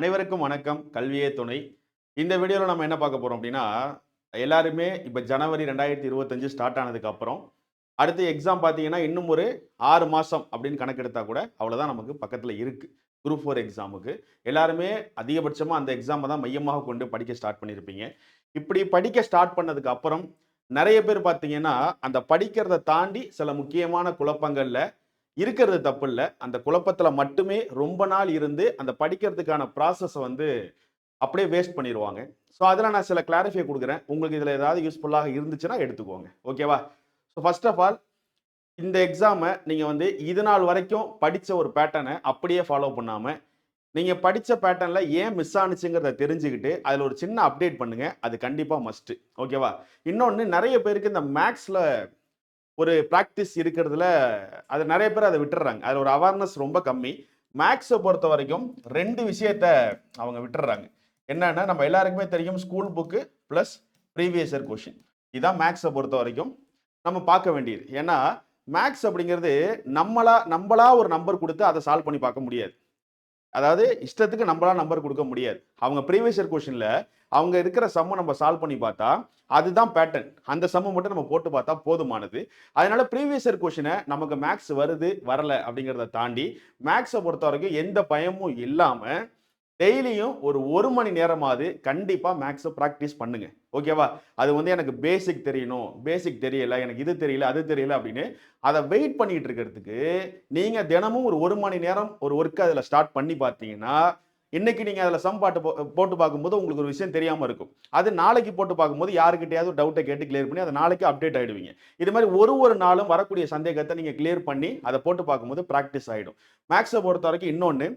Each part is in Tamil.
அனைவருக்கும் வணக்கம். கல்வியே துணை. இந்த வீடியோவில் நம்ம என்ன பார்க்க போகிறோம் அப்படின்னா எல்லாருமே இப்போ ஜனவரி ரெண்டாயிரத்தி இருபத்தஞ்சு ஸ்டார்ட் ஆனதுக்கப்புறம் அடுத்து எக்ஸாம் பார்த்தீங்கன்னா இன்னும் ஒரு ஆறு மாதம் அப்படின்னு கணக்கெடுத்தா கூட அவ்வளோதான் நமக்கு பக்கத்தில் இருக்குது குரூப் ஃபோர் எக்ஸாமுக்கு எல்லாருமே அதிகபட்சமாக அந்த எக்ஸாமை தான் மையமாக கொண்டு படிக்க ஸ்டார்ட் பண்ணியிருப்பீங்க இப்படி படிக்க ஸ்டார்ட் பண்ணதுக்கு அப்புறம் நிறைய பேர் பார்த்தீங்கன்னா அந்த படிக்கிறத தாண்டி சில முக்கியமான குழப்பங்களில் இருக்கிறது தப்பு இல்லை அந்த குழப்பத்தில் மட்டுமே ரொம்ப நாள் இருந்து அந்த படிக்கிறதுக்கான ப்ராசஸை வந்து அப்படியே வேஸ்ட் பண்ணிடுவாங்க ஸோ அதில் நான் சில கிளாரிஃபை கொடுக்குறேன். உங்களுக்கு இதில் ஏதாவது யூஸ்ஃபுல்லாக இருந்துச்சுன்னா எடுத்துக்கோங்க. ஓகேவா ஸோ ஃபர்ஸ்ட் ஆஃப் ஆல் இந்த எக்ஸாமை நீங்கள் வந்து இது நாள் வரைக்கும் படித்த ஒரு பேட்டர்னை அப்படியே ஃபாலோ பண்ணாமல் நீங்கள் படித்த பேட்டர்னில் ஏன் மிஸ் ஆனிச்சுங்கிறத தெரிஞ்சுக்கிட்டு அதில் ஒரு சின்ன அப்டேட் பண்ணுங்கள் அது கண்டிப்பாக மஸ்ட்டு ஓகேவா இன்னொன்று நிறைய பேருக்கு இந்த மேக்ஸில் ஒரு ப்ராக்டிஸ் இருக்கிறதுல அது நிறைய பேர் அதை விட்டுறாங்க. அதில் ஒரு அவேர்னஸ் ரொம்ப கம்மி. மேக்ஸை பொறுத்த வரைக்கும் ரெண்டு விஷயத்த அவங்க விட்டுறாங்க. என்னன்னா நம்ம எல்லாருக்குமே தெரியும் school book plus previous year question இதுதான் மேக்ஸை பொறுத்த வரைக்கும் நம்ம பார்க்க வேண்டியது. ஏன்னா மேக்ஸ் அப்படிங்கிறது நம்மளா நம்மளா ஒரு நம்பர் கொடுத்து அதை சால்வ் பண்ணி பார்க்க முடியாது. அதாவது இஷ்டத்துக்கு நம்மளா நம்பர் கொடுக்க முடியாது. அவங்க ப்ரீவியஸ் இயர் கொஷின்ல அவங்க இருக்கிற சம்மை நம்ம சால்வ் பண்ணி பார்த்தா அதுதான் பேட்டர்ன் அந்த சம்மை மட்டும் நம்ம போட்டு பார்த்தா போதுமானது. அதனால ப்ரீவியஸ் இயர் கொஷினை நமக்கு மேக்ஸ் வருது வரல அப்படிங்கிறத தாண்டி மேக்ஸை பொறுத்த வரைக்கும் எந்த பயமும் இல்லாமல் டெய்லியும் ஒரு ஒரு மணி நேரமாவது கண்டிப்பாக மேக்ஸை ப்ராக்டிஸ் பண்ணுங்க. ஓகேவா அது வந்து எனக்கு பேசிக் தெரியணும். பேசிக் தெரியல எனக்கு இது தெரியல அது தெரியல அப்படின்னு அதை வெயிட் பண்ணிட்டு இருக்கிறதுக்கு நீங்கள் தினமும் ஒரு ஒரு மணி நேரம் ஒரு ஒர்க் அதில் ஸ்டார்ட் பண்ணி பார்த்தீங்கன்னா இன்னைக்கு நீங்கள் அதில் சம் பாட்டு போ- போட்டு பார்க்கும்போது உங்களுக்கு ஒரு விஷயம் தெரியாமல் இருக்கும். அது நாளைக்கு போட்டு பார்க்கும்போது யாருக்கிட்டையாவது டவுட்டை கேட்டு கிளியர் பண்ணி அதை நாளைக்கு அப்டேட் ஆகிடுவீங்க இது மாதிரி ஒரு ஒரு நாளும் வரக்கூடிய சந்தேகத்தை நீங்கள் கிளியர் பண்ணி அதை போட்டு பார்க்கும்போது ப்ராக்டிஸ் ஆகிடும் மேக்ஸை பொறுத்த வரைக்கும் இன்னொன்று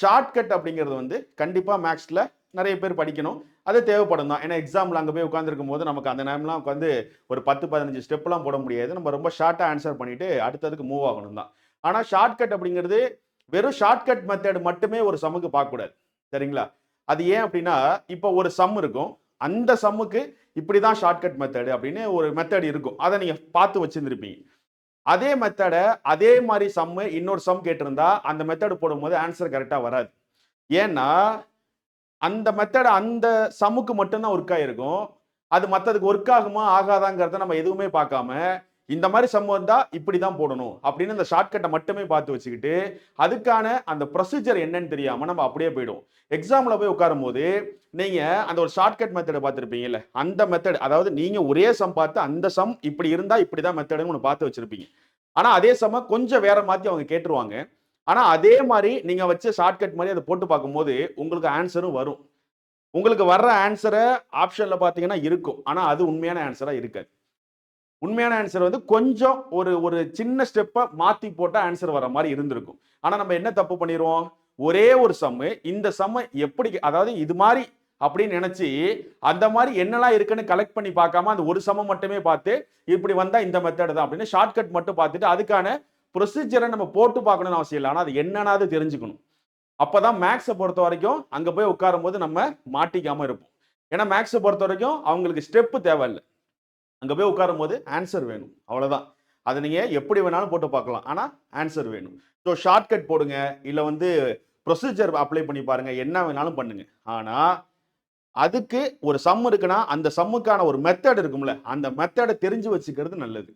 ஷார்ட்கட் அப்படிங்கிறது வந்து கண்டிப்பாக மேக்ஸில் நிறைய பேர் படிக்கணும். அது தேவைப்படும் தான். ஏன்னா எக்ஸாமில் அங்கே போய் உட்காந்துருக்கும் போது நமக்கு அந்த நேரம்லாம் உட்காந்து ஒரு பத்து பதினஞ்சு ஸ்டெப்லாம் போட முடியாது. நம்ம ரொம்ப ஷார்ட்டாக ஆன்சர் பண்ணிட்டு அடுத்ததுக்கு மூவ் ஆகணும் தான். ஆனால் ஷார்ட்கட் அப்படிங்கிறது வெறும் ஷார்ட்கட் மெத்தட் மட்டுமே ஒரு சம்முக்கு பார்க்கக்கூடாது. சரிங்களா? அது ஏன் அப்படின்னா இப்போ ஒரு சம் இருக்கும். அந்த சம்முக்கு இப்படி தான் ஷார்ட்கட் மெத்தடு அப்படின்னு ஒரு மெத்தட் இருக்கும். அதை நீங்கள் பார்த்து வச்சுருந்துருப்பீங்க. அதே மெத்தடை அதே மாதிரி சம்மு இன்னொரு சம் கேட்டிருந்தா அந்த மெத்தடு போடும்போது ஆன்சர் கரெக்டாக வராது. ஏன்னா அந்த மெத்தட் அந்த சம்முக்கு மட்டும்தான் ஒர்க் ஆயிருக்கும். அது மற்றதுக்கு ஒர்க் ஆகுமா ஆகாதாங்கிறத நம்ம எதுவுமே பார்க்காம இந்த மாதிரி சம் வந்தா இப்படி தான் போடணும் அப்படின்னு அந்த ஷார்ட்கட்டை மட்டுமே பார்த்து வச்சுக்கிட்டு அதுக்கான அந்த ப்ரொசீஜர் என்னன்னு தெரியாம நம்ம அப்படியே போயிடும் எக்ஸாம்ல போய் உட்காரும் போது நீங்க அந்த ஒரு ஷார்ட்கட் மெத்தடை பார்த்துருப்பீங்கல்ல அந்த மெத்தட் அதாவது நீங்க ஒரே சம் பார்த்து அந்த சம் இப்படி இருந்தா இப்படி தான் மெத்தடுன்னு ஒன்று பார்த்து வச்சிருப்பீங்க. ஆனா அதே சம கொஞ்சம் வேற மாத்தி அவங்க கேட்டுருவாங்க. ஆனா அதே மாதிரி நீங்க வச்ச ஷார்ட்கட் மாதிரி அதை போட்டு பார்க்கும்போது உங்களுக்கு ஆன்சரும் வரும். உங்களுக்கு வர்ற ஆன்சரை ஆப்ஷன்ல பாத்தீங்கன்னா இருக்கும். ஆனா அது உண்மையான ஆன்சரா இருக்காது. உண்மையான ஆன்சர் வந்து கொஞ்சம் ஒரு ஒரு சின்ன ஸ்டெப்பை மாற்றி போட்டால் ஆன்சர் வர மாதிரி இருந்திருக்கும். ஆனால் நம்ம என்ன தப்பு பண்ணிடுவோம் ஒரே ஒரு சம்மு இந்த சம்மை எப்படி அதாவது இது மாதிரி அப்படின்னு நினைச்சு அந்த மாதிரி என்னெல்லாம் இருக்குன்னு கலெக்ட் பண்ணி பார்க்காம அந்த ஒரு சமம் மட்டுமே பார்த்து இப்படி வந்தா இந்த மெத்தட் தான் அப்படின்னு ஷார்ட்கட் மட்டும் பார்த்துட்டு அதுக்கான ப்ரொசீஜரை நம்ம போட்டு பார்க்கணும்னு அவசியம் இல்லை. ஆனால் அது என்னன்னாவது தெரிஞ்சுக்கணும். அப்பதான் மேக்ஸை பொறுத்த வரைக்கும் அங்கே போய் உட்காரும் போது நம்ம மாட்டிக்காமல் இருப்போம். ஏன்னா மேக்ஸை பொறுத்த வரைக்கும் அவங்களுக்கு ஸ்டெப்பு தேவையில்லை. அங்கே போய் உட்காரும் போது ஆன்சர் வேணும். அவ்வளோதான் அதை நீங்கள் எப்படி வேணாலும் போட்டு பார்க்கலாம். ஆனால் ஆன்சர் வேணும். ஸோ ஷார்ட்கட் போடுங்க. இல்லை வந்து ப்ரொசீஜர் அப்ளை பண்ணி பாருங்கள் என்ன வேணாலும் பண்ணுங்கள் ஆனால் அதுக்கு ஒரு சம் இருக்குன்னா அந்த சம்முக்கான ஒரு மெத்தட் இருக்கும்ல அந்த மெத்தடை தெரிஞ்சு வச்சுக்கிறது நல்லது.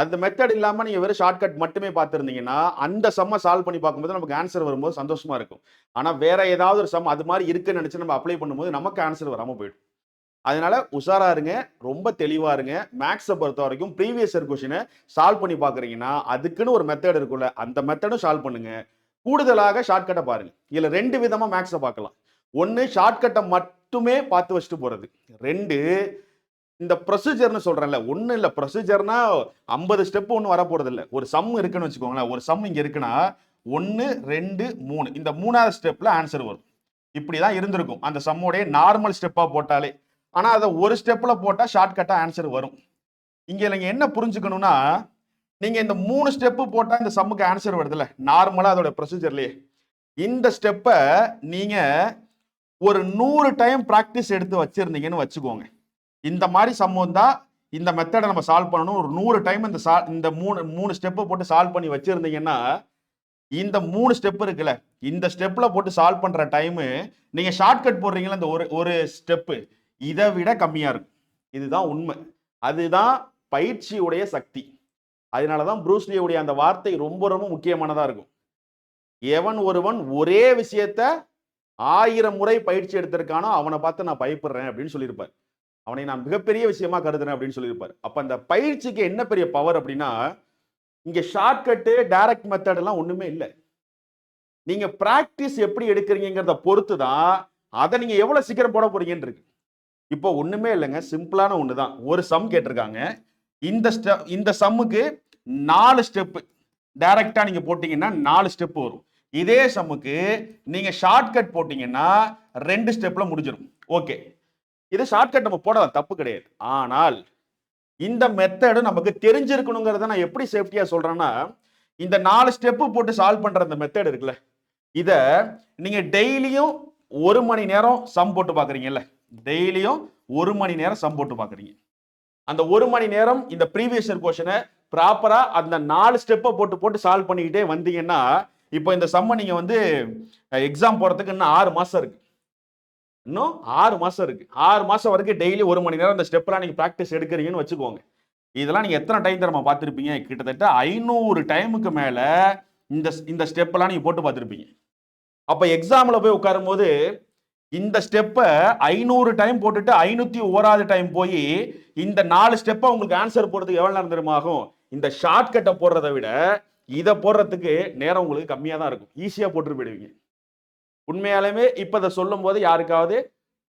அந்த மெத்தட் இல்லாமல் நீங்கள் வெறும் ஷார்ட்கட் மட்டுமே பார்த்துருந்தீங்கன்னா அந்த சம்மை சால்வ் பண்ணி பார்க்கும்போது நமக்கு ஆன்சர் வரும்போது சந்தோஷமாக இருக்கும். ஆனால் வேற ஏதாவது ஒரு சம் அது மாதிரி இருக்குன்னு நினச்சி நம்ம அப்ளை பண்ணும்போது நமக்கு ஆன்சர் வராமல் போயிடும். அதனால உஷாரா இருங்க ரொம்ப தெளிவா இருங்க. மேக்ஸை பொறுத்த வரைக்கும் ப்ரீவியஸ் இயர் கொஷினை சால்வ் பண்ணி பாக்குறீங்கன்னா அதுக்குன்னு ஒரு மெத்தட் இருக்கும்ல அந்த மெத்தடும் சால்வ் பண்ணுங்க. கூடுதலாக ஷார்ட்கட்டை பாருங்க. இதுல ரெண்டு விதமா மேக்ஸை பார்க்கலாம். ஒன்னு ஷார்ட்கட்டை மட்டுமே பார்த்து வச்சுட்டு போறது. ரெண்டு இந்த ப்ரொசீஜர்னு சொல்றேன்ல ஒன்றும் இல்லை. ப்ரொசீஜர்னா ஐம்பது ஸ்டெப் ஒன்றும் வர இல்லை ஒரு சம் இருக்குன்னு வச்சுக்கோங்களேன். ஒரு சம் இங்க இருக்குன்னா ஒன்று ரெண்டு மூணு. இந்த மூணாவது ஸ்டெப்ல ஆன்சர் வரும். இப்படி தான் இருந்திருக்கும். அந்த சம்மோடைய நார்மல் ஸ்டெப்பாக போட்டாலே. ஆனால் அதை ஒரு ஸ்டெப்பில் போட்டால் ஷார்ட்கட்டாக ஆன்சர் வரும். இங்கே நீங்கள் என்ன புரிஞ்சுக்கணும்னா நீங்கள் இந்த மூணு ஸ்டெப்பு போட்டால் இந்த சம்முக்கு ஆன்சர் வருதுல்ல. நார்மலாக அதோட ப்ரொசீஜர்லேயே இந்த ஸ்டெப்பை நீங்கள் ஒரு நூறு டைம் ப்ராக்டிஸ் எடுத்து வச்சுருந்தீங்கன்னு வச்சுக்கோங்க. இந்த மாதிரி சம் இந்த மெத்தடை நம்ம சால்வ் பண்ணணும். ஒரு நூறு டைம் இந்த சா இந்த மூணு மூணு ஸ்டெப்பை போட்டு சால்வ் பண்ணி வச்சுருந்தீங்கன்னா இந்த மூணு ஸ்டெப் இருக்குல்ல இந்த ஸ்டெப்பில் போட்டு சால்வ் பண்ணுற டைமு நீங்கள் ஷார்ட்கட் போடுறீங்களா இந்த ஒரு ஒரு ஸ்டெப்பு இதை விட கம்மியாக இருக்கும் இதுதான் உண்மை. அதுதான் பயிற்சியுடைய சக்தி. அதனால தான் ப்ரூஸ்லியுடைய அந்த வார்த்தை ரொம்ப ரொம்ப முக்கியமானதாக இருக்கும். எவன் ஒருவன் ஒரே விஷயத்த ஆயிரம் முறை பயிற்சி எடுத்திருக்கானோ அவனை பார்த்து நான் பயப்படுறேன் அப்படின்னு சொல்லியிருப்பார். அவனை நான் மிகப்பெரிய விஷயமா கருதுறேன் அப்படின்னு சொல்லியிருப்பார். அப்போ அந்த பயிற்சிக்கு என்ன பெரிய பவர் அப்படின்னா இங்கே ஷார்ட்கட்டு டைரக்ட் மெத்தட் எல்லாம் இல்லை. நீங்கள் ப்ராக்டிஸ் எப்படி எடுக்கிறீங்கிறத பொறுத்து தான் அதை நீங்கள் எவ்வளோ சீக்கிரம் போட போறீங்கன்னு இருக்கு. இப்போ ஒன்றுமே இல்லைங்க சிம்பிளான ஒன்று தான் ஒரு சம் கேட்டிருக்காங்க. இந்த ஸ்டெப் இந்த சம்முக்கு நாலு ஸ்டெப்பு டைரக்டா நீங்கள் போட்டிங்கன்னா நாலு ஸ்டெப் வரும். இதே சம்முக்கு நீங்கள் ஷார்ட்கட் போட்டிங்கன்னா ரெண்டு ஸ்டெப்பில் முடிஞ்சிடும் ஓகே இது ஷார்ட்கட் நம்ம போடலாம் தப்பு கிடையாது. ஆனால் இந்த மெத்தடு நமக்கு தெரிஞ்சிருக்கணுங்கிறத நான் எப்படி சேஃப்டியாக சொல்கிறேன்னா இந்த நாலு ஸ்டெப்பு போட்டு சால்வ் பண்ணுற அந்த மெத்தட் இருக்குல்ல இதை நீங்கள் டெய்லியும் ஒரு மணி நேரம் சம் போட்டு பார்க்குறீங்கல்ல டெய்லியும் ஒரு மணி நேரம் சம் போட்டு பார்க்குறீங்க அந்த ஒரு மணி நேரம் இந்த ப்ரீவியஸ் இயர் கொஷனை ப்ராப்பராக அந்த நாலு ஸ்டெப்பை போட்டு போட்டு சால்வ் பண்ணிக்கிட்டே வந்தீங்கன்னா இப்போ இந்த சம்மை நீங்கள் வந்து எக்ஸாம் போகிறதுக்கு இன்னும் ஆறு மாதம் இருக்கு. இன்னும் ஆறு மாதம் இருக்கு. ஆறு மாதம் வரைக்கும் டெய்லி ஒரு மணி நேரம் இந்த ஸ்டெப்லாம் நீங்கள் ப்ராக்டிஸ் எடுக்கிறீங்கன்னு வச்சுக்கோங்க. இதெல்லாம் நீங்கள் எத்தனை டைம் தரமா பார்த்துருப்பீங்க? கிட்டத்தட்ட ஐநூறு டைமுக்கு மேலே இந்த இந்த ஸ்டெப்பெல்லாம் நீங்கள் போட்டு பார்த்துருப்பீங்க. அப்போ எக்ஸாமில் போய் உட்காரும்போது இந்த ஸ்டெப்பை ஐநூறு டைம் போட்டுட்டு ஐநூத்தி ஓராது டைம் போய் இந்த நாலு ஸ்டெப்பை உங்களுக்கு ஆன்சர் போடுறதுக்கு எவ்வளவு நேரம் தெரியுமாகும் இந்த ஷார்ட்கட்டை போடுறதை விட இதை போடுறதுக்கு நேரம் உங்களுக்கு கம்மியாக தான் இருக்கும். ஈஸியாக போட்டு போயிடுவீங்க. உண்மையாலுமே இப்போ இதை சொல்லும் போது யாருக்காவது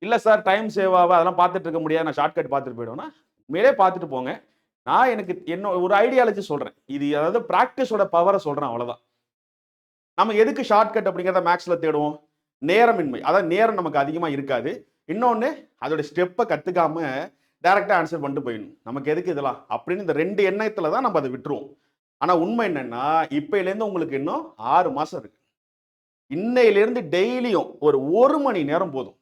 இல்லை சார் டைம் சேவ் ஆக அதெல்லாம் பார்த்துட்டு இருக்க முடியாது. நான் ஷார்ட்கட் பார்த்துட்டு போயிடுவேன்னா மேலே பார்த்துட்டு போங்க. நான் எனக்கு என்ன ஒரு ஐடியாலஜி சொல்கிறேன் இது அதாவது ப்ராக்டிஸோட பவரை சொல்கிறேன் அவ்வளோதான் நம்ம எதுக்கு ஷார்ட்கட் அப்படிங்கிறத மேக்ஸில் தேடுவோம்? நேரமின்மை. அதாவது நேரம் நமக்கு அதிகமாக இருக்காது. இன்னொன்று அதோட ஸ்டெப்பை கற்றுக்காம டேரெக்டாக ஆன்சர் பண்ணிட்டு போயிடணும். நமக்கு எதுக்கு இதெல்லாம்? அப்படின்னு இந்த ரெண்டு எண்ணத்தில் தான் நம்ம அதை விட்டுருவோம். ஆனால் உண்மை என்னென்னா இப்போலேருந்து உங்களுக்கு இன்னும் ஆறு மாதம் இருக்குது இன்னையிலேருந்து டெய்லியும் ஒரு ஒரு மணி நேரம் போதும்.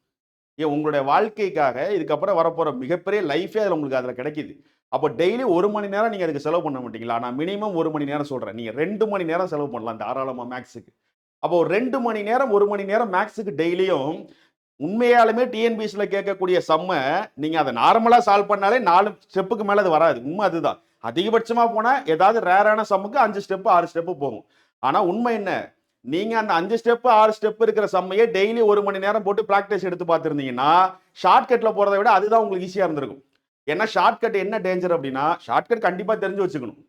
ஏன் உங்களுடைய வாழ்க்கைக்காக இதுக்கப்புறம் வரப்போகிற மிகப்பெரிய லைஃபே அதில் உங்களுக்கு அதில் கிடைக்குது. அப்போ டெய்லி ஒரு மணி நேரம் நீங்கள் அதுக்கு செலவு பண்ண மாட்டீங்களா? நான் மினிமம் ஒரு மணி நேரம் சொல்கிறேன் நீங்கள் ரெண்டு மணி நேரம் செலவு பண்ணலாம் தாராளமாக மேக்ஸுக்கு அப்போ ஒரு ரெண்டு மணி நேரம் ஒரு மணி நேரம் மேக்ஸுக்கு டெய்லியும் உண்மையாலுமே டிஎன்பிஎஸ்சியில் கேட்கக்கூடிய சம்மை நீங்கள் அதை நார்மலாக சால்வ் பண்ணாலே நாலு ஸ்டெப்புக்கு மேலே அது வராது. உண்மை அதுதான். அதிகபட்சமாக போனால் ஏதாவது ரேரான சம்முக்கு அஞ்சு ஸ்டெப்பு ஆறு ஸ்டெப்பு போகும். ஆனால் உண்மை என்ன? நீங்கள் அந்த அஞ்சு ஸ்டெப்பு ஆறு ஸ்டெப் இருக்கிற செம்மையை டெய்லி ஒரு மணி நேரம் போட்டு ப்ராக்டிஸ் எடுத்து பார்த்துருந்தீங்கன்னா ஷார்ட்கட்டில் போகிறத விட அதுதான் உங்களுக்கு ஈஸியாக இருந்திருக்கும். ஏன்னா ஷார்ட்கட் என்ன டேஞ்சர் அப்படின்னா ஷார்ட்கட் கண்டிப்பாக தெரிஞ்சு வச்சுக்கணும்.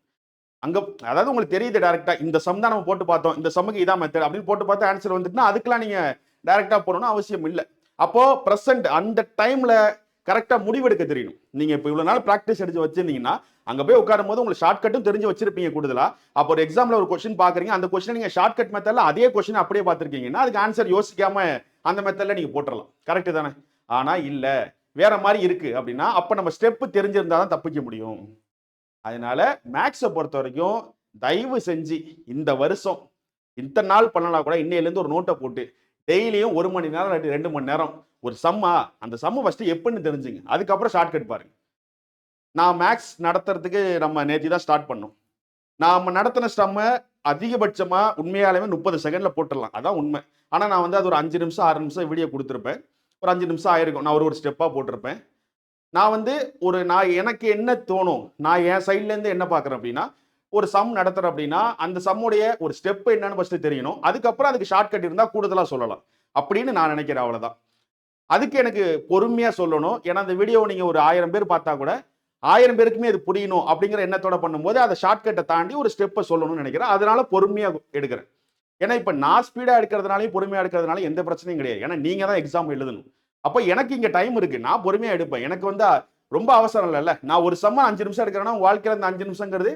அங்கே அதாவது உங்களுக்கு தெரியுது டேரெக்டாக இந்த சம் தான் நம்ம போட்டு பார்த்தோம் இந்த சம்முக்கு இதான் மெத்தட் அப்படின்னு போட்டு பார்த்து ஆன்சர் வந்துட்டுனா அதுக்கெல்லாம் நீங்கள் டேரெக்டாக போகணும்னு அவசியம் இல்லை. அப்போ ப்ரெசன்ட் அந்த டைம்ல கரெக்டாக முடிவெடுக்க தெரியணும். நீங்க இப்போ இவ்வளவு நாள் ப்ராக்டிஸ் எடுத்து வச்சிருந்தீங்கன்னா அங்க போய் உட்காரும் போது உங்களுக்கு ஷார்ட்கட்டும் தெரிஞ்சு வச்சிருப்பீங்க கூடுதலா. அப்போ ஒரு எக்ஸாம்ல ஒரு கொஸ்டின் பாக்குறீங்க அந்த கொஸ்டின் நீங்க ஷார்ட்கட் மெத்தட்ல அதே கொஸ்டின் அப்படியே பார்த்துருக்கீங்கன்னா அதுக்கு ஆன்சர் யோசிக்காம அந்த மெத்தட்ல நீங்க போட்டுடலாம் கரெக்ட் தானே? ஆனா இல்ல. வேற மாதிரி இருக்கு அப்படின்னா அப்ப நம்ம ஸ்டெப் தெரிஞ்சிருந்தா தான் தப்பிக்க முடியும். அதனால மேக்ஸை பொறுத்த வரைக்கும் தயவு செஞ்சு இந்த வருஷம் இத்தனை நாள் பண்ணலாம் கூட இன்னையிலேருந்து ஒரு நோட்டை போட்டு டெய்லியும் ஒரு மணி நேரம் இல்லாட்டி ரெண்டு மணி நேரம் ஒரு சம்மா அந்த சம்மு ஃபஸ்ட்டு எப்படின்னு தெரிஞ்சுங்க. அதுக்கப்புறம் ஷார்ட்கட் பாருங்க. நான் மேக்ஸ் நடத்துறதுக்கு நம்ம நேற்று தான் ஸ்டார்ட் பண்ணோம். நாம் நடத்தின ஸ்டம்மை அதிகபட்சமாக உண்மையாலுமே முப்பது செகண்டில் போட்டுடலாம். அதான் உண்மை. ஆனால் நான் வந்து அது ஒரு அஞ்சு நிமிஷம் ஆறு நிமிஷம் வீடியோ கொடுத்துருப்பேன். ஒரு அஞ்சு நிமிஷம் ஆயிருக்கும். நான் ஒரு ஒரு ஸ்டெப்பாக போட்டிருப்பேன். நான் வந்து ஒரு நான் எனக்கு என்ன தோணும் நான் என் சைட்லேருந்து என்ன பார்க்குறேன் அப்படின்னா ஒரு சம் நடத்துகிறேன் அப்படின்னா அந்த சம்முடைய ஒரு ஸ்டெப் என்னன்னு ஃபஸ்ட்டு தெரியணும். அதுக்கப்புறம் அதுக்கு ஷார்ட்கட் இருந்தால் கூடுதலாக சொல்லலாம். அப்படின்னு நான் நினைக்கிறேன் அவ்வளோதான் அதுக்கு எனக்கு பொறுமையாக சொல்லணும். ஏன்னா அந்த வீடியோவை நீங்கள் ஒரு ஆயிரம் பேர் பார்த்தா கூட ஆயிரம் பேருக்குமே இது புரியணும் அப்படிங்கிற எண்ணத்தோட பண்ணும்போது அதை ஷார்ட்கட்டை தாண்டி ஒரு ஸ்டெப்பை சொல்லணும்னு நினைக்கிறேன். அதனால பொறுமையாக எடுக்கிறேன். ஏன்னா இப்போ நான் ஸ்பீடாக எடுக்கிறதுனாலையும் பொறுமையாக எடுக்கிறதுனால எந்த பிரச்சனையும் கிடையாது. ஏன்னா நீங்கள் தான் எக்ஸாம் எழுதணும். அப்போ எனக்கு இங்கே டைம் இருக்குது நான் பொறுமையாக எடுப்பேன். எனக்கு வந்து ரொம்ப அவசரம் இல்லைல்ல. நான் ஒரு சம்மன் அஞ்சு நிமிஷம் எடுக்கிறேன்னா வாழ்க்கையில் அந்த அஞ்சு நிமிஷங்கிறது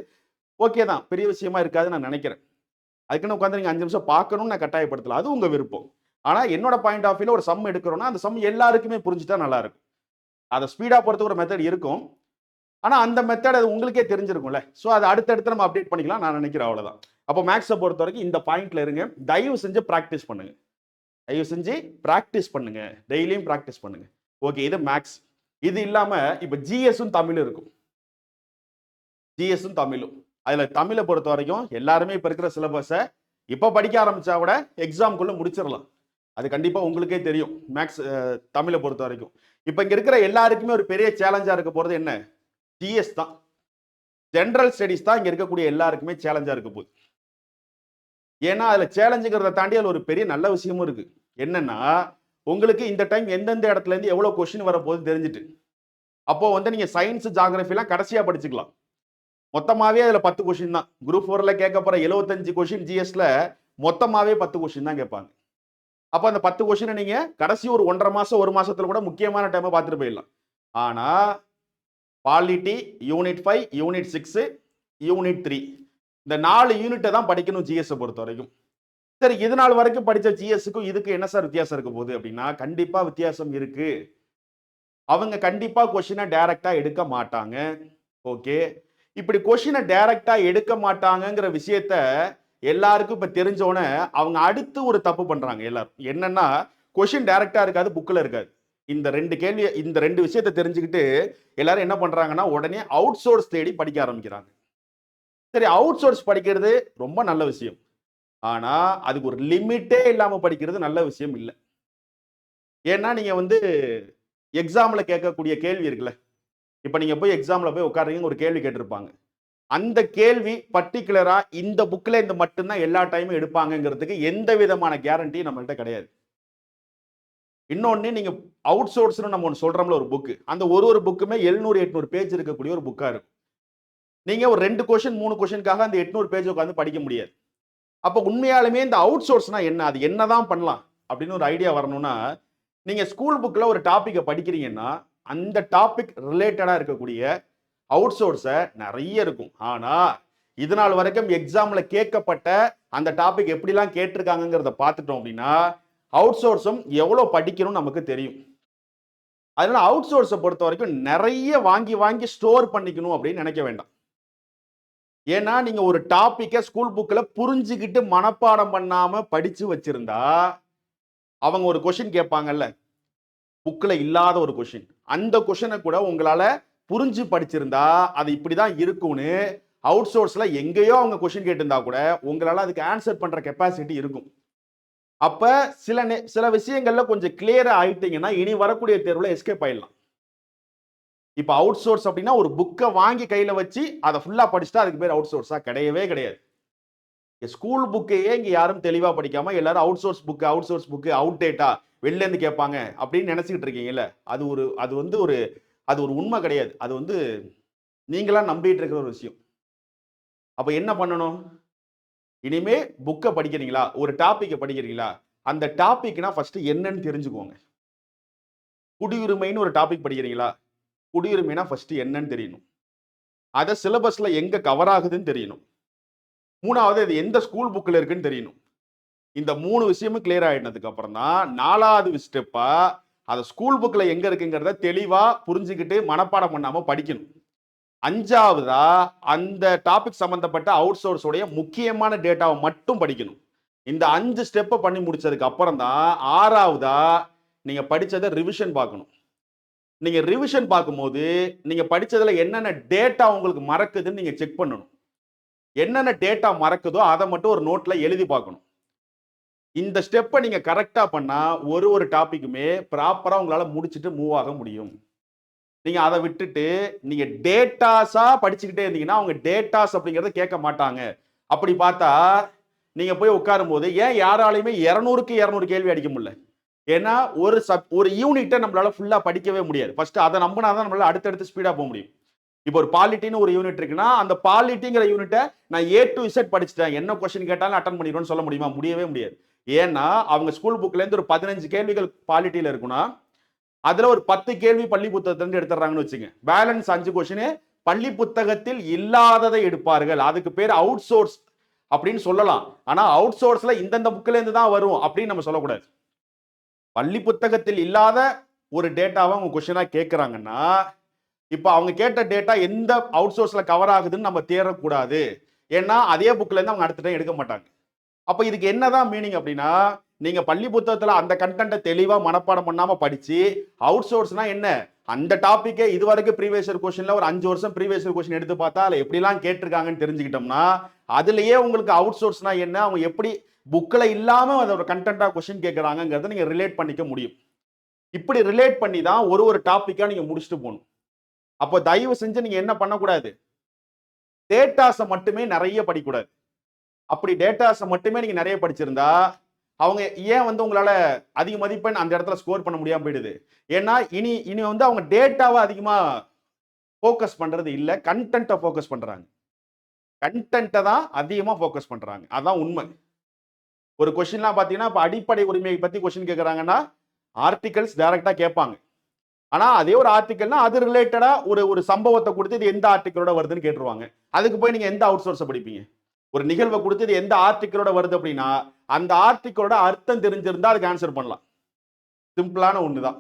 ஓகே தான். பெரிய விஷயமா இருக்காதுன்னு நான் நினைக்கிறேன். அதுக்குன்னு உட்காந்து நீங்கள் அஞ்சு நிமிஷம் பார்க்கணும்னு நான் கட்டாயப்படுத்தல. அது உங்கள் விருப்பம். ஆனால் என்னோட பாயிண்ட் ஆஃப் வியூவில் ஒரு சம் எடுக்கிறோன்னா அந்த சம் எல்லாருக்குமே புரிஞ்சுட்டா நல்லாயிருக்கும். அதை ஸ்பீடாக போகிறதுக்கு ஒரு மெத்தட் இருக்கும். ஆனால் அந்த மெத்தட் அது உங்களுக்கே தெரிஞ்சிருக்கும்ல. ஸோ அதை அடுத்தடுத்து நம்ம அப்டேட் பண்ணிக்கலாம். நான் நினைக்கிறேன் அவ்வளோதான் அப்போ மேக்ஸை பொறுத்த வரைக்கும் இந்த பாயிண்ட்ல இருங்க. தயவு செஞ்சு ப்ராக்டிஸ் பண்ணுங்க. தயவு செஞ்சு ப்ராக்டிஸ் பண்ணுங்க. டெய்லியும் ப்ராக்டிஸ் பண்ணுங்க. ஓகே இது மேக்ஸ் இது இல்லாமல் இப்போ ஜிஎஸும் தமிழும் இருக்கும். ஜிஎஸும் தமிழும். அதில் தமிழை பொறுத்த வரைக்கும் எல்லாருமே இப்போ இருக்கிற சிலபஸை இப்போ படிக்க ஆரம்பிச்சா கூட எக்ஸாம்குள்ள முடிச்சிடலாம். அது கண்டிப்பா உங்களுக்கே தெரியும். மேக்ஸ் தமிழை பொறுத்த வரைக்கும் இப்போ இங்க இருக்கிற எல்லாருக்குமே ஒரு பெரிய சேலஞ்சா இருக்க போறது என்ன? ஜிஎஸ் தான். ஜென்ரல் ஸ்டடிஸ் தான் இங்க இருக்கக்கூடிய எல்லாருக்குமே சேலஞ்சா இருக்க போகுது. ஏன்னா அதுல சேலஞ்சுங்கிறத தாண்டி அதுல ஒரு பெரிய நல்ல விஷயமும் இருக்கு. என்னன்னா உங்களுக்கு இந்த டைம் எந்தெந்த இடத்துல இருந்து எவ்வளவு கொஸ்டின் வரப்போகுது தெரிஞ்சுட்டு. அப்போ வந்து நீங்க சயின்ஸ் ஜாகிரபிலாம் கடைசியா படிச்சுக்கலாம். மொத்தமாவே அதுல பத்து கொஸ்டின் தான். குரூப் ஃபோர்ல கேட்க போற எழுபத்தஞ்சு கொஸ்டின் ஜிஎஸ்ல மொத்தமாவே பத்து கொஸ்டின் தான் கேட்பாங்க. அப்போ அந்த பத்து கொஸ்டினை நீங்க கடைசி ஒரு ஒன்றரை மாசம் ஒரு மாசத்துல கூட முக்கியமான டைமை பார்த்துட்டு போயிடலாம். ஆனா polity unit five unit six unit three இந்த நாலு யூனிட்டை தான் படிக்கணும் ஜிஎஸ்ஸை பொறுத்த வரைக்கும் சரி இது நாள் வரைக்கும் படித்த ஜிஎஸ்க்கும் இதுக்கு என்ன சார் வித்தியாசம் இருக்க போகுது அப்படின்னா கண்டிப்பாக வித்தியாசம் இருக்கு. அவங்க கண்டிப்பாக கொஷினை டைரக்டாக எடுக்க மாட்டாங்க. ஓகே இப்படி கொஷினை டைரக்டாக எடுக்க மாட்டாங்கங்கிற விஷயத்த எல்லாருக்கும் இப்போ தெரிஞ்சோன்னே அவங்க அடுத்து ஒரு தப்பு பண்ணுறாங்க எல்லாரும். என்னன்னா கொஷின் டைரக்டாக இருக்காது புக்கில் இருக்காது. இந்த ரெண்டு கேள்வி இந்த ரெண்டு விஷயத்தை தெரிஞ்சுக்கிட்டு எல்லாரும் என்ன பண்ணுறாங்கன்னா உடனே அவுட் சோர்ஸ் தேடி படிக்க ஆரம்பிக்கிறாங்க. சரி அவுட் சோர்ஸ் படிக்கிறது ரொம்ப நல்ல விஷயம். ஆனா அதுக்கு ஒரு லிமிட்டே இல்லாம படிக்கிறது நல்ல விஷயம் இல்லை. ஏன்னா நீங்க வந்து எக்ஸாம்ல கேட்கக்கூடிய கேள்வி இருக்குல்ல. இப்ப நீங்க போய் எக்ஸாம்ல போய் உட்காருங்க ஒரு கேள்வி கேட்டிருப்பாங்க. அந்த கேள்வி பர்டிகுலரா இந்த புக்ல இந்த மட்டும்தான் எல்லா டைமும் எடுப்பாங்கங்கிறதுக்கு எந்த விதமான கேரண்டியும் நம்மள்ட்ட கிடையாது. இன்னொன்னு நீங்க அவுட் சோர்ஸ்னு நம்ம ஒன்று சொல்றோம்ல ஒரு புக்கு அந்த ஒரு ஒரு புக்குமே எழுநூறு எட்நூறு பேஜ் இருக்கக்கூடிய ஒரு புக்கா இருக்கும். நீங்க ஒரு ரெண்டு கொஷின் மூணு கொஷினுக்காக அந்த எட்நூறு பேஜ் உட்காந்து படிக்க முடியாது. அப்போ உண்மையாலுமே இந்த அவுட் சோர்ஸ்னால் என்ன? அது என்ன தான் பண்ணலாம்? அப்படின்னு ஒரு ஐடியா வரணும்னா நீங்கள் ஸ்கூல் புக்கில் ஒரு டாப்பிக்கை படிக்கிறீங்கன்னா அந்த டாபிக் ரிலேட்டடாக இருக்கக்கூடிய அவுட் சோர்ஸை நிறைய இருக்கும். ஆனால் இது நாள் வரைக்கும் எக்ஸாமில் கேட்கப்பட்ட அந்த டாபிக் எப்படிலாம் கேட்டிருக்காங்கங்கிறத பார்த்துட்டோம் அப்படின்னா அவுட் சோர்ஸும் எவ்வளோ படிக்கணும்னு நமக்கு தெரியும். அதனால அவுட் சோர்ஸை பொறுத்த வரைக்கும் நிறைய வாங்கி வாங்கி ஸ்டோர் பண்ணிக்கணும் அப்படின்னு நினைக்க வேண்டாம். ஏன்னா நீங்க ஒரு டாப்பிக்கை ஸ்கூல் புக்கில் புரிஞ்சுக்கிட்டு மனப்பாடம் பண்ணாம படிச்சு வச்சிருந்தா அவங்க ஒரு கொஷின் கேட்பாங்கல்ல. புக்கில் இல்லாத ஒரு கொஷின் அந்த கொஷினை கூட உங்களால புரிஞ்சு படிச்சிருந்தா அது இப்படிதான் இருக்கும்னு அவுட் சோர்ஸில் எங்கேயோ அவங்க கொஷின் கேட்டிருந்தா கூட உங்களால் அதுக்கு ஆன்சர் பண்ணுற கெப்பாசிட்டி இருக்கும். அப்போ சில நே- சில விஷயங்கள்ல கொஞ்சம் கிளியராக ஆயிட்டீங்கன்னா இனி வரக்கூடிய தேர்வில் எஸ்கேப் ஆயிடலாம். இப்போ அவுட் சோர்ஸ் அப்படின்னா ஒரு புக்கை வாங்கி கையில் வச்சு அதை ஃபுல்லாக படிச்சுட்டா அதுக்கு பேர் அவுட் சோர்ஸாக கிடையவே கிடையாது. ஸ்கூல் புக்கையே இங்கே யாரும் தெளிவாக படிக்காம எல்லாரும் out source book out source book out data வெளிலேருந்து கேட்பாங்க அப்படின்னு நினச்சிக்கிட்டு இருக்கீங்கல்ல? அது ஒரு அது வந்து ஒரு அது ஒரு உண்மை கிடையாது. அது வந்து நீங்களாம் நம்பிட்டு இருக்கிற ஒரு விஷயம். அப்போ என்ன பண்ணணும்? இனிமே புக்கை படிக்கிறீங்களா? ஒரு டாப்பிக்கை படிக்கிறீங்களா? அந்த டாபிக்னா ஃபஸ்ட்டு என்னன்னு தெரிஞ்சுக்கோங்க. குடியுரிமைன்னு ஒரு டாபிக் படிக்கிறீங்களா? குடியுரிமைனா ஃபர்ஸ்ட் என்னன்னு தெரியணும். அதை சிலபஸ்ல எங்க கவர் ஆகுதுன்னு தெரியணும். மூணாவது இது எந்த ஸ்கூல் புக்கில் இருக்குன்னு தெரியணும். இந்த மூணு விஷயமும் கிளியர் ஆகினதுக்கு அப்புறம் தான் நாலாவது ஸ்டெப்பா அதை ஸ்கூல் புக்கில் எங்க இருக்குங்கிறத தெளிவா புரிஞ்சுக்கிட்டு மனப்பாடம் பண்ணாம படிக்கணும். அஞ்சாவதா அந்த டாபிக் சம்பந்தப்பட்ட அவுட் சோர்ஸோடைய முக்கியமான டேட்டாவை மட்டும் படிக்கணும். இந்த அஞ்சு ஸ்டெப்பை பண்ணி முடிச்சதுக்கு அப்புறம் தான் ஆறாவதா நீங்க படிச்சதை ரிவிஷன் பார்க்கணும். நீங்க ரிவிஷன் பார்க்கும்போது நீங்க படிச்சதுல என்னென்ன டேட்டா உங்களுக்கு மறக்குதுன்னு நீங்க செக் பண்ணணும். என்னென்ன டேட்டா மறக்குதோ அதை மட்டும் ஒரு நோட்ல எழுதி பார்க்கணும். இந்த ஸ்டெப்பை நீங்க கரெக்டா பண்ணா ஒரு ஒரு டாபிக்குமே ப்ராப்பரா உங்களால முடிச்சுட்டு மூவ் ஆக முடியும். நீங்க அதை விட்டுட்டு நீங்க டேட்டாஸா படிச்சுக்கிட்டே இருந்தீங்கன்னா அவங்க டேட்டாஸ் அப்படிங்கறத கேட்க மாட்டாங்க. அப்படி பார்த்தா நீங்க போய் உட்காரும் போது ஏன் யாராலையுமே இரநூறுக்கு இரநூறு கேள்வி அடிக்க முடியல? ஏன்னா ஒரு சப் ஒரு யூனிட்டை நம்மளால ஃபுல்லாக படிக்கவே முடியாது. ஃபர்ஸ்ட் அதை நம்பினா தான் நம்மளால அடுத்தடுத்து ஸ்பீடாக போக முடியும். இப்போ ஒரு பாலிட்டின்னு ஒரு யூனிட் இருக்குன்னா அந்த பாலிட்டிங்கிற யூனிட்டை நான் ஏ டு இசட் படிச்சுட்டேன். என்ன கொஸ்டின் கேட்டாலும் அட்டன் பண்ணிடுவோம்னு சொல்ல முடியுமா? முடியவே முடியாது. ஏன்னா அவங்க ஸ்கூல் புக்லேருந்து ஒரு பதினஞ்சு கேள்விகள் பாலிட்டியில் இருக்குன்னா அதில் ஒரு பத்து கேள்வி பள்ளி புத்தகத்திலேருந்து எடுத்துடுறாங்கன்னு எடுத்துறாங்கன்னு வச்சுங்க. பேலன்ஸ் அஞ்சு கொஸ்டின் பள்ளி புத்தகத்தில் இல்லாததை எடுப்பார்கள். அதுக்கு பேர் அவுட் சோர்ஸ் அப்படின்னு சொல்லலாம். ஆனால் அவுட் சோர்ஸில் இந்தந்த புக்கிலேருந்து தான் வரும் அப்படின்னு நம்ம சொல்லக்கூடாது. பள்ளி புத்தகத்தில் இல்லாத ஒரு டேட்டாவை அவங்க கொஸ்டினா கேட்குறாங்கன்னா இப்போ அவங்க கேட்ட டேட்டா எந்த அவுட் சோர்ஸில் கவர் ஆகுதுன்னு நம்ம தேடக்கூடாது. ஏன்னா அதே புக்கிலேருந்து அவங்க அடுத்த டைம் எடுக்க மாட்டாங்க. அப்போ இதுக்கு என்னதான் மீனிங் அப்படின்னா நீங்கள் பள்ளி புத்தகத்தில் அந்த கண்டென்ட்டை தெளிவாக மனப்பாடம் பண்ணாமல் படித்து அவுட் சோர்ஸ்னால் என்ன? அந்த டாப்பிக்கே இது வரைக்கும் ப்ரீவியஸ் கொஸ்டின்ல ஒரு அஞ்சு வருஷம் ப்ரீவியஸ் கொஸ்டின் எடுத்து பார்த்தா அதில் எப்படிலாம் கேட்டிருக்காங்கன்னு தெரிஞ்சுக்கிட்டோம்னா அதுலயே உங்களுக்கு அவுட் சோர்ஸ்னா என்ன அவங்க எப்படி புக்கில் இல்லாமல் அதோட கண்டென்ட்டாக கொஸ்டின் கேட்குறாங்கிறத நீங்கள் ரிலேட் பண்ணிக்க முடியும். இப்படி ரிலேட் பண்ணி தான் ஒரு ஒரு டாப்பிக்காக நீங்கள் முடிச்சுட்டு போகணும். அப்போ தயவு செஞ்சு நீங்கள் என்ன பண்ணக்கூடாது? டேட்டாஸை மட்டுமே நிறைய படிக்கக்கூடாது. அப்படி டேட்டாஸை மட்டுமே நீங்கள் நிறைய படிச்சிருந்தா அவங்க ஏன் வந்து உங்களால் அதிக மதிப்பெண் அந்த இடத்துல ஸ்கோர் பண்ண முடியாமல் போயிடுது? ஏன்னா இனி இனி வந்து அவங்க டேட்டாவை அதிகமாக ஃபோக்கஸ் பண்ணுறது இல்லை. கண்டென்ட்டை ஃபோக்கஸ் பண்ணுறாங்க கண்டென்ட்டை தான் அதிகமாக ஃபோக்கஸ் பண்ணுறாங்க அதுதான் உண்மை. ஒரு கொஷின்லாம் பார்த்தீங்கன்னா இப்போ அடிப்படை உரிமையை பற்றி கொஷின் கேட்குறாங்கன்னா ஆர்டிகல்ஸ் டைரெக்டாக கேட்பாங்க. ஆனால் அதே ஒரு ஆர்டிக்கல்னா அது ரிலேட்டடாக ஒரு ஒரு சம்பவத்தை கொடுத்து இது எந்த ஆர்டிக்கலோட வருதுன்னு கேட்டுருவாங்க. அதுக்கு போய் நீங்கள் எந்த அவுட் சோர்ஸை படிப்பீங்க? ஒரு நிகழ்வை கொடுத்து இது எந்த ஆர்டிக்கலோட வருது அப்படின்னா அந்த ஆர்டிக்கலோட அர்த்தம் தெரிஞ்சிருந்தா அதுக்கு ஆன்சர் பண்ணலாம். சிம்பிளான ஒண்ணுதான்.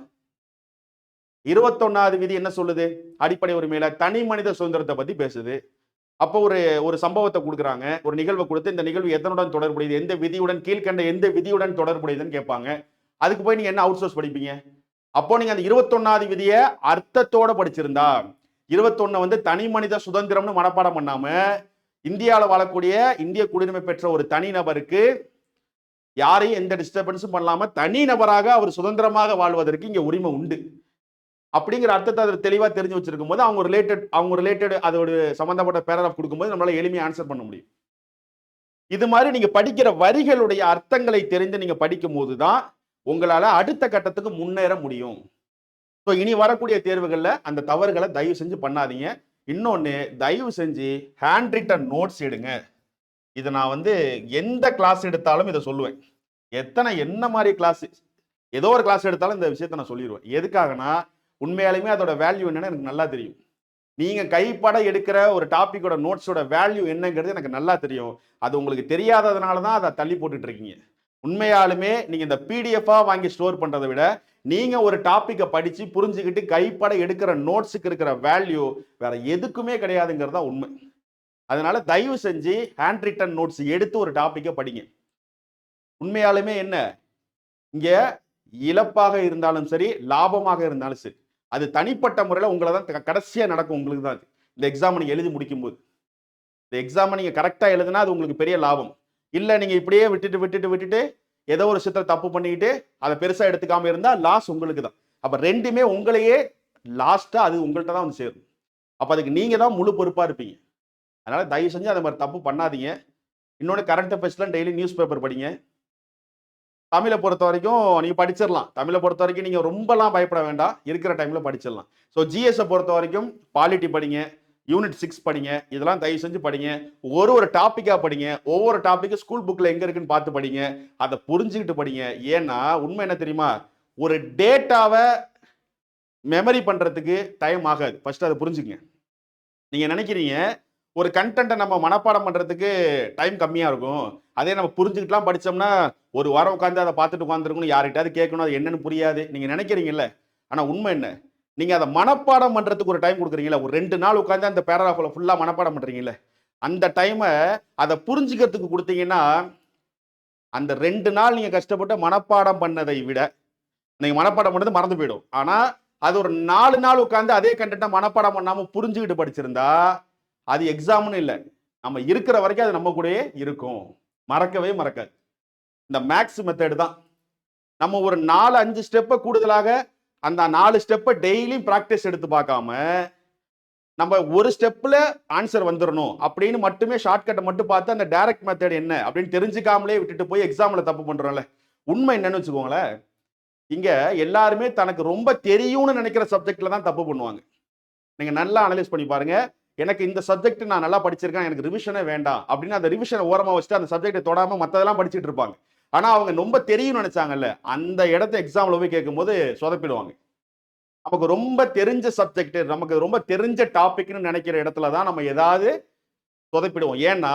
இருபத்தொன்னாவது விதி என்ன சொல்லுது? அடிப்படை உரிமையில தனி மனித சுதந்திரத்தை பத்தி பேசுது. அப்போ ஒரு ஒரு சம்பவத்தை கொடுக்குறாங்க. ஒரு நிகழ்வை கொடுத்து இந்த நிகழ்வு எதனுடன் தொடர்புடையது? எந்த விதியுடன் கீழ்கண்ட எந்த விதியுடன் தொடர்புடையதுன்னு கேட்பாங்க. அதுக்கு போய் நீங்க என்ன அவுட் சோர்ஸ் படிப்பீங்க? அப்போ நீங்க அந்த இருபத்தொன்னாவது விதியை அர்த்தத்தோட படிச்சிருந்தா இருபத்தொன்னு வந்து தனி மனித சுதந்திரம்னு மனப்பாடம் பண்ணாம இந்தியாவில் வாழக்கூடிய இந்திய குடியுரிமை பெற்ற ஒரு தனி நபருக்கு யாரையும் எந்த டிஸ்டர்பன்ஸும் பண்ணாமல் தனி நபராக அவர் சுதந்திரமாக வாழ்வதற்கு இங்க உரிமை உண்டு. அப்படிங்கிற அர்த்தத்தை அதில் தெளிவாக தெரிஞ்சு வச்சிருக்கும் போது அவங்க ரிலேட்டட் அவங்க ரிலேட்டட் அதோட சம்மந்தப்பட்ட பேராகிராஃப் கொடுக்கும்போது நம்மளால எளிமையாக ஆன்சர் பண்ண முடியும். இது மாதிரி நீங்க படிக்கிற வரிகளுடைய அர்த்தங்களை தெரிந்து நீங்க படிக்கும் போது தான் உங்களால அடுத்த கட்டத்துக்கு முன்னேற முடியும். ஸோ இனி வரக்கூடிய தேர்வுகளில் அந்த தவறுகளை தயவு செஞ்சு பண்ணாதீங்க. இன்னொன்று தயவு செஞ்சு ஹேண்ட் ரிட்டன் நோட்ஸ் எடுங்க. இதை நான் வந்து எந்த கிளாஸ் எடுத்தாலும் இதை சொல்லுவேன். எத்தனை என்ன மாதிரி கிளாஸ் ஏதோ ஒரு கிளாஸ் எடுத்தாலும் இந்த விஷயத்த நான் சொல்லிடுவேன் எதுக்காகனா உண்மையாலுமே அதோட வேல்யூ என்னன்னு எனக்கு நல்லா தெரியும். நீங்க கைப்பட எடுக்கிற ஒரு டாப்பிக்கோட நோட்ஸோட வேல்யூ என்னங்கிறது எனக்கு நல்லா தெரியும். அது உங்களுக்கு தெரியாததுனால தான் அதை தள்ளி போட்டுட்டு இருக்கீங்க உண்மையாலுமே நீங்க இந்த பிடிஎஃபா வாங்கி ஸ்டோர் பண்றதை விட நீங்க ஒரு டாப்பிக்கை படிச்சு புரிஞ்சுக்கிட்டு கைப்பட எடுக்கிற நோட்ஸுக்கு இருக்கிற வேல்யூ வேற எதுக்குமே கிடையாதுங்கிறது தான் உண்மை. அதனால தயவு செஞ்சு ஹேண்ட் ரிட்டன் நோட்ஸ் எடுத்து ஒரு டாப்பிக்கை படிங்க. உண்மையாலுமே என்ன? இங்க இழப்பாக இருந்தாலும் சரி லாபமாக இருந்தாலும் சரி அது தனிப்பட்ட முறையில் உங்களை தான் க- கடைசியா நடக்கும் உங்களுக்கு தான் அது. இந்த எக்ஸாம் நீங்க எழுதி முடிக்கும் போது இந்த எக்ஸாமை நீங்க கரெக்டா எழுதுனா அது உங்களுக்கு பெரிய லாபம். இல்ல நீங்க இப்படியே விட்டுட்டு விட்டுட்டு விட்டுட்டு ஏதோ ஒரு விஷயத்துல தப்பு பண்ணிக்கிட்டு அதை பெருசா எடுத்துக்காம இருந்தா லாஸ் உங்களுக்கு தான். அப்ப ரெண்டுமே உங்களையே லாஸ்டா அது உங்கள்கிட்ட தான் வந்து சேரும். அப்ப அதுக்கு நீங்க தான் முழு பொறுப்பா இருப்பீங்க. அதனால தயவு செஞ்சு அதை மாதிரி தப்பு பண்ணாதீங்க. இன்னொன்று கரண்ட் அஃபேர்ஸ்லாம் டெய்லி நியூஸ் பேப்பர் படிங்க. தமிழை பொறுத்த வரைக்கும் நீங்க படிச்சிடலாம் தமிழை பொறுத்த வரைக்கும் நீங்க ரொம்பலாம் பயப்பட வேண்டாம். இருக்கிற டைம்ல படிச்சிடலாம் ஸோ ஜிஎஸ்ஸை பொறுத்த வரைக்கும் பாலிட்டி படிங்க. யூனிட் சிக்ஸ் படிங்க. இதெல்லாம் தயவு செஞ்சு படிங்க. ஒரு ஒரு டாப்பிக்கா படிங்க. ஒவ்வொரு டாப்பிக்கும் ஸ்கூல் புக்ல எங்க இருக்குன்னு பார்த்து படிங்க. அதை புரிஞ்சுக்கிட்டு படிங்க. ஏன்னா உண்மை என்ன தெரியுமா? ஒரு டேட்டாவை மெமரி பண்றதுக்கு டைம் ஆகாது. ஃபர்ஸ்ட் அதை புரிஞ்சுக்கங்க. நீங்க நினைக்கிறீங்க ஒரு கண்டென்ட்டை நம்ம மனப்பாடம் பண்றதுக்கு டைம் கம்மியா இருக்கும். அதே நம்ம புரிஞ்சுக்கிட்டுலாம் படித்தோம்னா ஒரு வாரம் உட்காந்து அதை பார்த்துட்டு உட்காந்துருக்கணும் யார்கிட்டயாவது கேட்கணும். அது என்னன்னு புரியாது. நீங்கள் நினைக்கிறீங்கல்ல? ஆனால் உண்மை என்ன? நீங்கள் அதை மனப்பாடம் பண்ணுறதுக்கு ஒரு டைம் கொடுக்குறீங்களா ஒரு ரெண்டு நாள் உட்காந்து அந்த பேராகிராஃபில் ஃபுல்லாக மனப்பாடம் பண்ணுறீங்களே அந்த டைமை அதை புரிஞ்சுக்கிறதுக்கு கொடுத்தீங்கன்னா அந்த ரெண்டு நாள் நீங்கள் கஷ்டப்பட்டு மனப்பாடம் பண்ணதை விட நீங்கள் மனப்பாடம் பண்ணது மறந்து போயிடும். ஆனால் அது ஒரு நாலு நாள் உட்காந்து அதே கண்டென்ட்டை மனப்பாடம் பண்ணாமல் புரிஞ்சுக்கிட்டு படிச்சிருந்தா அது எக்ஸாம்னு இல்லை. நம்ம இருக்கிற வரைக்கும் அது நம்ம கூடயே இருக்கும். மறக்கவே மறக்காது. இந்த மேக்ஸ் மெத்தடு தான். நம்ம ஒரு நாலு அஞ்சு ஸ்டெப்பை கூடுதலாக அந்த நாலு ஸ்டெப்பை டெய்லியும் ப்ராக்டிஸ் எடுத்து பார்க்காம நம்ம ஒரு ஸ்டெப்பில் ஆன்சர் வந்துடணும் அப்படின்னு மட்டுமே ஷார்ட்கட்டை மட்டும் பார்த்து அந்த டைரக்ட் மெத்தட் என்ன அப்படின்னு தெரிஞ்சுக்காமலே விட்டுட்டு போய் எக்ஸாமில் தப்பு பண்ணுறோம்ல உண்மை என்னன்னு வச்சுக்கோங்களேன். இங்கே எல்லாருமே தனக்கு ரொம்ப தெரியும்னு நினைக்கிற சப்ஜெக்டில் தான் தப்பு பண்ணுவாங்க. நீங்கள் நல்லா அனலைஸ் பண்ணி பாருங்கள் எனக்கு இந்த சப்ஜெக்ட் நான் நல்லா படிச்சிருக்கேன் எனக்கு ரிவிஷனே வேண்டாம் அப்படின்னு அந்த ரிவிஷனை ஓரமாக வச்சுட்டு அந்த சப்ஜெக்டை தொடாமல் மற்றதெல்லாம் படிச்சுட்டு இருப்பாங்க. ஆனால் அவங்க ரொம்ப தெரியும்னு நினைச்சாங்கல்ல அந்த இடத்த எக்ஸாம்ல போய் கேட்கும்போது சொதப்பிடுவாங்க. நமக்கு ரொம்ப தெரிஞ்ச சப்ஜெக்ட் நமக்கு ரொம்ப தெரிஞ்ச டாபிக்னு நினைக்கிற இடத்துல தான் நம்ம ஏதாவது சொதப்பிடுவோம். ஏன்னா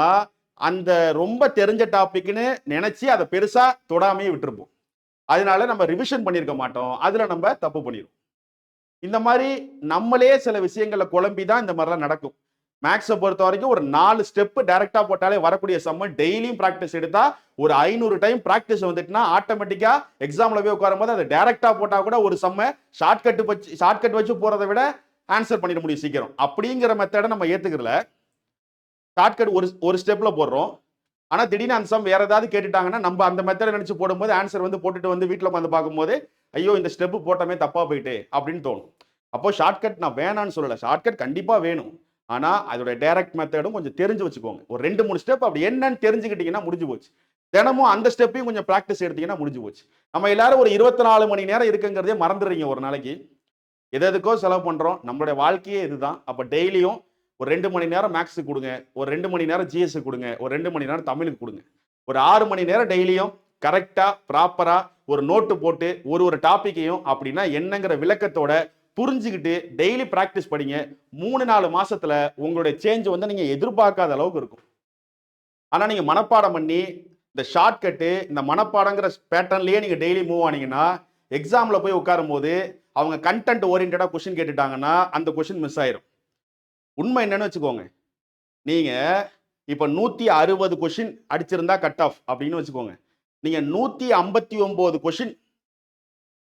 அந்த ரொம்ப தெரிஞ்ச டாபிக்னு நினைச்சு அதை பெருசாக தொடாமையே விட்டுருப்போம். அதனால நம்ம ரிவிஷன் பண்ணியிருக்க மாட்டோம். அதில் நம்ம தப்பு பண்ணிடுவோம் இந்த மாதிரி நம்மளே சில விஷயங்களை குழம்பி தான் இந்த மாதிரிலாம் நடக்கும். மேக்ஸை பொறுத்த வரைக்கும் ஒரு நாலு ஸ்டெப்பு டைரக்டா போட்டாலே வரக்கூடிய சம்ம டெய்லியும் ப்ராக்டிஸ் எடுத்தா ஒரு ஐநூறு டைம் ப்ராக்டிஸ் வந்துட்டுனா ஆட்டோமேட்டிக்காக எக்ஸாமில் போய் உட்காரும் போது அதை டைரக்டா போட்டால் கூட ஒரு செம்ம ஷார்ட்கட் வச்சு ஷார்ட்கட் வச்சு போகிறத விட ஆன்சர் பண்ணிட முடியும் சீக்கிரம். அப்படிங்கிற மெத்தடை நம்ம ஏத்துக்கிறல ஷார்ட்கட் ஒரு ஒரு ஸ்டெப்பில் போடுறோம். ஆனால் திடீர்னு அந்த சம் வேற ஏதாவது கேட்டுட்டாங்கன்னா நம்ம அந்த மெத்தடை நினச்சி போடும்போது ஆன்சர் வந்து போட்டுட்டு வந்து வீட்டில் உட்காந்து பார்க்கும்போது ஐயோ இந்த ஸ்டெப்பு போட்டமே தப்பாக போயிட்டு அப்படின்னு தோணும். அப்போ ஷார்ட்கட் நான் வேணான்னு சொல்லலை. ஷார்ட்கட் கண்டிப்பாக வேணும். ஆனால் அதோட டைரக்ட் மெத்தடும் கொஞ்சம் தெரிஞ்சு வச்சுக்கோங்க. ஒரு ரெண்டு மூணு ஸ்டெப் அப்படி என்னன்னு தெரிஞ்சுக்கிட்டீங்கன்னா முடிஞ்சு போச்சு. தினமும் அந்த ஸ்டெப்பையும் கொஞ்சம் ப்ராக்டிஸ் எடுத்தீங்கன்னா முடிஞ்சு போச்சு. நம்ம எல்லாரும் ஒரு இருபத்தி நாலு மணி நேரம் இருக்குங்கிறதே மறந்துடுறீங்க ஒரு நாளைக்கு. எது எதுக்கோ செலவு பண்ணுறோம் நம்மளுடைய வாழ்க்கையே இதுதான். அப்போ டெய்லியும் ஒரு ரெண்டு மணி நேரம் மேக்ஸுக்கு கொடுங்க. ஒரு ரெண்டு மணி நேரம் ஜிஎஸ் கொடுங்க. ஒரு ரெண்டு மணி நேரம் தமிழுக்கு கொடுங்க. ஒரு ஆறு மணி நேரம் டெய்லியும் கரெக்டாக ப்ராப்பராக ஒரு நோட்டு போட்டு ஒரு ஒரு டாப்பிக்கையும் அப்படின்னா என்னங்கிற விளக்கத்தோட புரிஞ்சுக்கிட்டு டெய்லி ப்ராக்டிஸ் படிங்க. மூணு நாலு மாசத்துல உங்களுடைய சேஞ்ச் வந்து நீங்க எதிர்பார்க்காத அளவுக்கு இருக்கும். ஆனா நீங்க மனப்பாடம் பண்ணி இந்த ஷார்ட்கட்டு இந்த மனப்பாடங்கிற பேட்டர்ன்லயே நீங்க டெய்லி மூவ் ஆனீங்கன்னா எக்ஸாம்ல போய் உட்காரும் போது அவங்க கண்டென்ட் ஓரியன்டா கொஷின் கேட்டுட்டாங்கன்னா அந்த கொஷின் மிஸ் ஆயிரும். உண்மை என்னன்னு வச்சுக்கோங்க. நீங்க இப்ப நூத்தி அறுபது கொஷின் அடிச்சிருந்தா கட் ஆஃப் அப்படின்னு வச்சுக்கோங்க. நீங்க நூத்தி ஐம்பத்தி ஒன்பது கொஷின்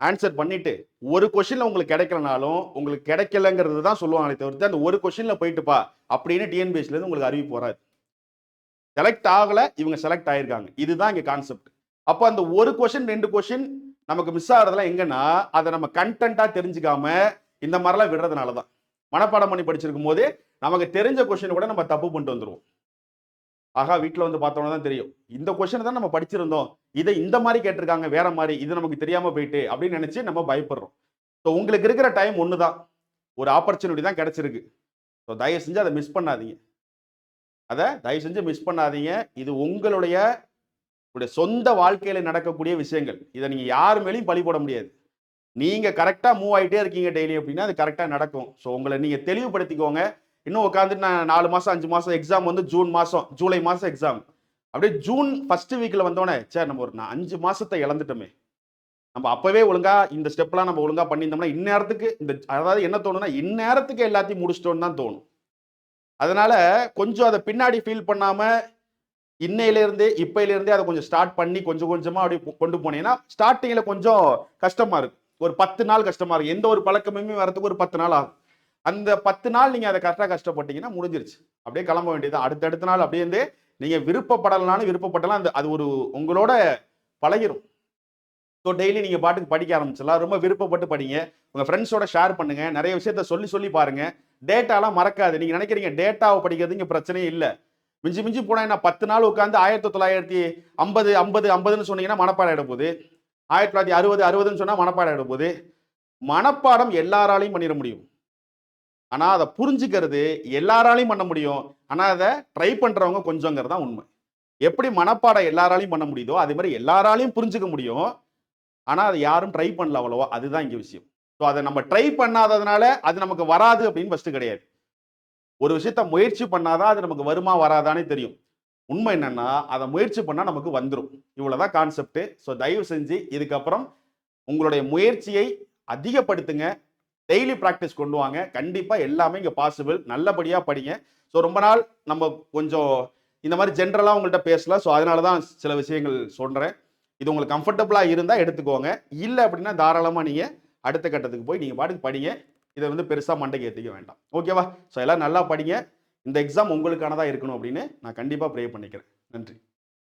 ஆன்சர் பண்ணிட்டு ஒரு கொஷின்ல உங்களுக்கு கிடைக்கலனாலும் உங்களுக்கு கிடைக்கலங்கிறது தான் சொல்லுவாங்களே தவிர்த்து அந்த ஒரு கொஸ்டின்ல போயிட்டுப்பா அப்படின்னு டிஎன்பிஎஸ்ல இருந்து உங்களுக்கு அறிவிப்பு வராது. செலக்ட் ஆகல இவங்க செலக்ட் ஆயிருக்காங்க. இதுதான் இங்க கான்செப்ட் அப்போ அந்த ஒரு கொஷின் ரெண்டு கொஷின் நமக்கு மிஸ் ஆகிறதுலாம் எங்கன்னா அதை நம்ம கண்டென்ட்டா தெரிஞ்சுக்காம இந்த மாதிரிலாம் விடுறதுனால தான் மனப்பாடம் பண்ணி படிச்சிருக்கும் போது நமக்கு தெரிஞ்ச கொஷின் கூட நம்ம தப்பு பண்ணிட்டு வந்துருவோம். ஆகா வீட்டில் வந்து பார்த்தோன்னா தான் தெரியும். இந்த கொஷனை தான் நம்ம படிச்சிருந்தோம். இதை இந்த மாதிரி கேட்டிருக்காங்க வேற மாதிரி. இது நமக்கு தெரியாம போயிட்டு அப்படின்னு நினைச்சு நம்ம பயப்படுறோம். ஸோ உங்களுக்கு இருக்கிற டைம் ஒன்று தான் ஒரு ஆப்பர்ச்சுனிட்டி தான் கிடைச்சிருக்கு. ஸோ தயவு செஞ்சு அதை மிஸ் பண்ணாதீங்க. அதை தயவு செஞ்சு மிஸ் பண்ணாதீங்க. இது உங்களுடைய உங்களுடைய சொந்த வாழ்க்கையில் நடக்கக்கூடிய விஷயங்கள். இதை நீங்கள் யார் மேலேயும் பழி போட முடியாது. நீங்கள் கரெக்டாக மூவ் ஆகிட்டே இருக்கீங்க டெய்லி அப்படின்னா அது கரெக்டாக நடக்கும். ஸோ உங்களை நீங்கள் தெளிவுபடுத்திக்கோங்க. இன்னும் உட்காந்து நான் நாலு மாசம் அஞ்சு மாசம் எக்ஸாம் வந்து ஜூன் மாசம் ஜூலை மாசம் எக்ஸாம் அப்படியே ஜூன் ஃபர்ஸ்ட் வீக்ல வந்தோடனே சரி நம்ம ஒரு நான் அஞ்சு மாசத்தை இழந்துட்டோமே. நம்ம அப்பவே ஒழுங்கா இந்த ஸ்டெப்லாம் நம்ம ஒழுங்கா பண்ணியிருந்தோம்னா இந்நேரத்துக்கு இந்த அதாவது என்ன தோணும்னா இந்நேரத்துக்கு எல்லாத்தையும் முடிச்சிட்டோன்னு தான் தோணும். அதனால கொஞ்சம் அதை பின்னாடி ஃபீல் பண்ணாம இன்னையிலேருந்தே இப்பையிலேருந்தே அதை கொஞ்சம் ஸ்டார்ட் பண்ணி கொஞ்சம் கொஞ்சமாக அப்படி கொ- கொண்டு போனீங்கன்னா ஸ்டார்டிங்கில் கொஞ்சம் கஷ்டமாக இருக்கும். ஒரு பத்து நாள் கஷ்டமாக இருக்கும். எந்த ஒரு பழக்கமுமே வரதுக்கு ஒரு பத்து நாள் ஆகும். அந்த பத்து நாள் நீங்கள் அதை கரெக்டாக கஷ்டப்பட்டீங்கன்னா முடிஞ்சிருச்சு. அப்படியே கிளம்ப வேண்டியது அடுத்தடுத்த நாள் அப்படியே வந்து நீங்கள் விருப்பப்படலான்னு விருப்பப்படலாம் அந்த அது ஒரு உங்களோட பழகிரும். ஸோ டெய்லி நீங்கள் பாட்டுக்கு படிக்க ஆரம்பிச்சிடலாம். ரொம்ப விருப்பப்பட்டு படிங்க. உங்கள் ஃப்ரெண்ட்ஸோட ஷேர் பண்ணுங்கள் நிறைய விஷயத்த சொல்லி சொல்லி பாருங்கள் டேட்டாலாம் மறக்காது. நீங்கள் நினைக்கிறீங்க டேட்டாவை படிக்கிறது இங்கே பிரச்சனையே இல்லை. மிஞ்சி மிஞ்சி போனால் என்ன? பத்து நாள் உட்காந்து ஆயிரத்தி தொள்ளாயிரத்தி ஐம்பது ஐம்பது ஐம்பதுன்னு சொன்னீங்கன்னா மனப்பாடம் எடுப்போது ஆயிரத்தி தொள்ளாயிரத்தி அறுபது அறுபதுன்னு சொன்னால் மனப்பாடம் எடுப்போது மனப்பாடம் எல்லாராலையும் பண்ணிட முடியும். ஆனால் அதை புரிஞ்சுக்கிறது எல்லாராலையும் பண்ண முடியும். ஆனால் அதை ட்ரை பண்ணுறவங்க கொஞ்சங்கிறது தான் உண்மை. எப்படி மனப்பாடம் எல்லாராலையும் பண்ண முடியுதோ அதே மாதிரி எல்லாராலையும் புரிஞ்சுக்க முடியும். ஆனால் அதை யாரும் ட்ரை பண்ணல அவ்வளோவா அதுதான் இங்கே விஷயம். ஸோ அதை நம்ம ட்ரை பண்ணாததுனால அது நமக்கு வராது அப்படின்னு ஃபஸ்ட்டு கிடையாது. ஒரு விஷயத்த முயற்சி பண்ணாதான் அது நமக்கு வருமா வராதானே தெரியும். உண்மை என்னன்னா அதை முயற்சி பண்ணால் நமக்கு வந்துடும் இவ்வளோதான் கான்செப்ட் ஸோ தயவு செஞ்சு இதுக்கப்புறம் உங்களுடைய முயற்சியை அதிகப்படுத்துங்க. டெய்லி ப்ராக்டிஸ் கொண்டு வாங்க. கண்டிப்பாக எல்லாமே இங்கே பாசிபிள் நல்லபடியாக படிங்க. ஸோ ரொம்ப நாள் நம்ம கொஞ்சம் இந்த மாதிரி ஜென்ரலாக உங்கள்கிட்ட பேசல. ஸோ அதனால தான் சில விஷயங்கள் சொல்கிறேன் இது உங்களுக்கு கம்ஃபர்டபுளாக இருந்தால் எடுத்துக்கோங்க. இல்லை அப்படின்னா தாராளமாக நீங்கள் அடுத்த கட்டத்துக்கு போய் நீங்கள் பாட்டுக்கு படிங்க. இதை வந்து பெருசாக மண்டைக்கு ஏற்றிக்க வேண்டாம். ஓகேவா ஸோ எல்லாம் நல்லா படிங்க. இந்த எக்ஸாம் உங்களுக்கானதாக இருக்கணும் அப்படின்னு நான் கண்டிப்பாக ப்ரே பண்ணிக்கிறேன். நன்றி.